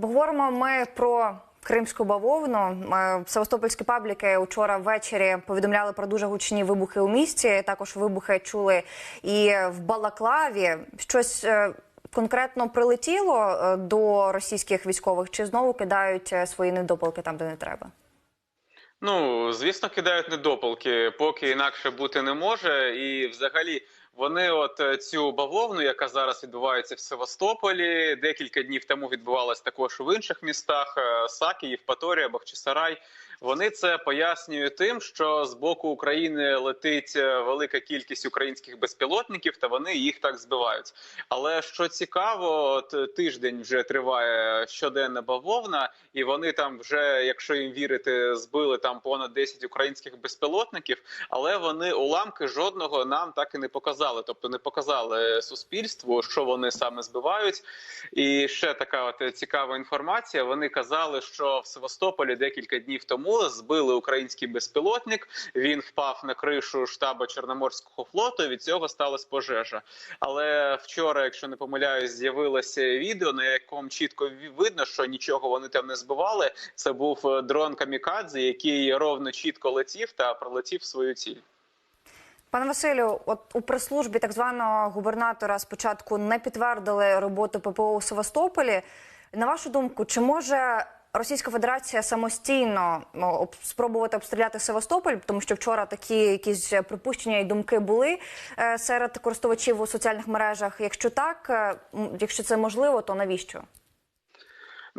Поговоримо ми про кримську бавовну. Е, Севастопольські пабліки вчора ввечері повідомляли про дуже гучні вибухи у місті. Також вибухи чули і в Балаклаві. Щось е, конкретно прилетіло е, до російських військових, чи знову кидають свої недопалки там, де не треба? Ну, звісно, кидають недопалки, поки інакше бути не може. І взагалі вони, от е, цю бавовну, яка зараз відбувається в Севастополі, декілька днів тому відбувалась також в інших містах: е, Сакі, Євпаторія, Бахчисарай. Вони це пояснюють тим, що з боку України летить е, велика кількість українських безпілотників, та вони їх так збивають. Але що цікаво, от тиждень вже триває щоденна бавовна, і вони там вже, якщо їм вірити, збили там понад 10 українських безпілотників. Але вони уламки жодного нам так і не показали. Тобто не показали суспільству, що вони саме збивають. І ще така от цікава інформація. Вони казали, що в Севастополі декілька днів тому збили український безпілотник. Він впав на кришу штабу Чорноморського флоту. Від цього сталася пожежа. Але вчора, якщо не помиляюсь, з'явилося відео, на якому чітко видно, що нічого вони там не збивали. Це був е, дрон Камікадзе, який ровно чітко летів та пролетів свою ціль. Пане Василю, от у прес-службі так званого губернатора спочатку не підтвердили роботу ППО у Севастополі. На вашу думку, чи може Російська Федерація самостійно ну, об- спробувати обстріляти Севастополь, тому що вчора такі якісь припущення і думки були е, серед користувачів у соціальних мережах. Якщо так, е, якщо це можливо, то навіщо?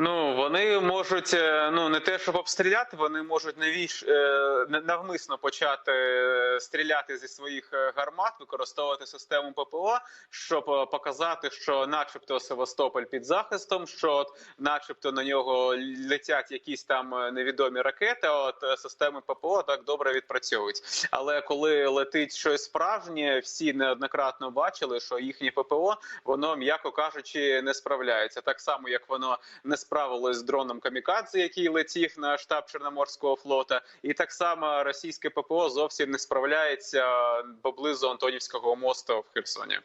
Ну вони можуть е, ну не те, щоб обстріляти, вони можуть навіж е, навмисно почати е, стріляти зі своїх гармат, використовувати систему ППО, щоб показати, що, начебто, Севастополь під захистом, що, от, начебто, на нього летять якісь там невідомі ракети. От системи ППО так добре відпрацьовують. Але коли летить щось справжнє, всі неоднократно бачили, що їхнє ППО воно, м'яко кажучи, не справляється. Так само, як воно не справилось з дроном Камікадзе, який летів на штаб Чорноморського флота, і так само російське ППО зовсім не справляється поблизу Антонівського мосту в Херсоні.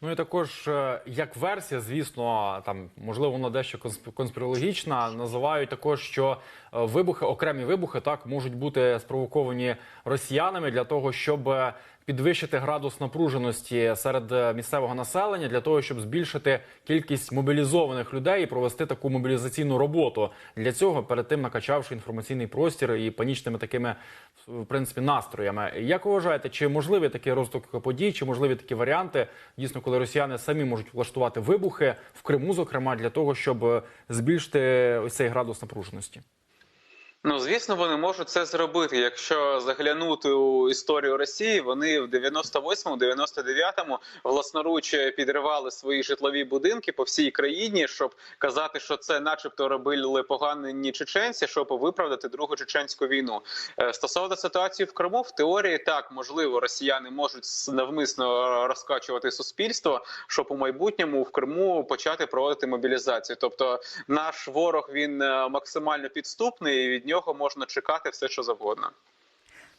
Ну і також е, як версія, звісно, там можливо вона дещо конспірологічна. Називають також, що е, вибухи, окремі вибухи, так можуть бути спровоковані росіянами для того, щоб е, підвищити градус напруженості серед е, місцевого населення, для того, щоб збільшити кількість мобілізованих людей і провести таку мобілізаційну роботу. Для цього перед тим накачавши інформаційний простір і панічними такими в принципі настроями. Як ви вважаєте, чи можливий такий розвиток подій, чи можливі такі варіанти, дійсно, коли росіяни самі можуть влаштувати вибухи в Криму, зокрема, для того, щоб е, збільшити ось цей градус напруженості? Ну, звісно, вони можуть це зробити. Якщо заглянути у історію Росії, вони в 98-му, 99-му власноруч підривали свої житлові будинки по всій країні, щоб казати, що це, начебто, робили погані чеченці, щоб виправдати другу чеченську війну. Е, Стосовно ситуації в Криму, в теорії так можливо, росіяни можуть навмисно розкачувати суспільство, щоб у майбутньому в Криму почати проводити мобілізацію. Тобто, наш ворог він е, максимально підступний, і від нього можна чекати все, що завгодно.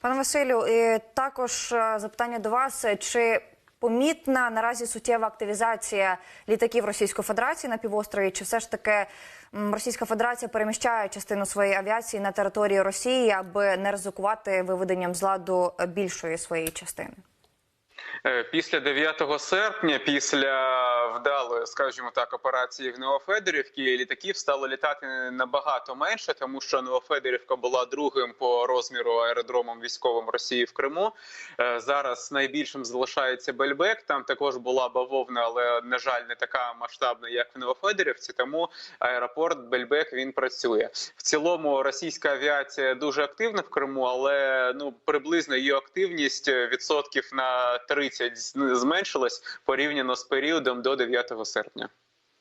Пане Василю, і також е, запитання до вас: чи помітна наразі суттєва активізація літаків Російської Федерації на півострові? Чи все ж таки Російська Федерація переміщає частину своєї авіації на територію Росії, аби не ризикувати виведенням з ладу е, більшої своєї частини? Е, Після 9 серпня, після вдалої, скажімо так, операції в Новофедорівці, літаків стало літати набагато менше, тому що Новофедорівка була другим по розміру аеродромом військовим Росії в Криму. Е, Зараз найбільшим залишається Бельбек. Там також була бавовна, але на жаль, не така масштабна, як в Новофедорівці. Тому аеропорт Бельбек він працює. В цілому російська авіація дуже активна в Криму, але ну приблизно її активність відсотків на 30 зменшилась порівняно з періодом до 9 серпня.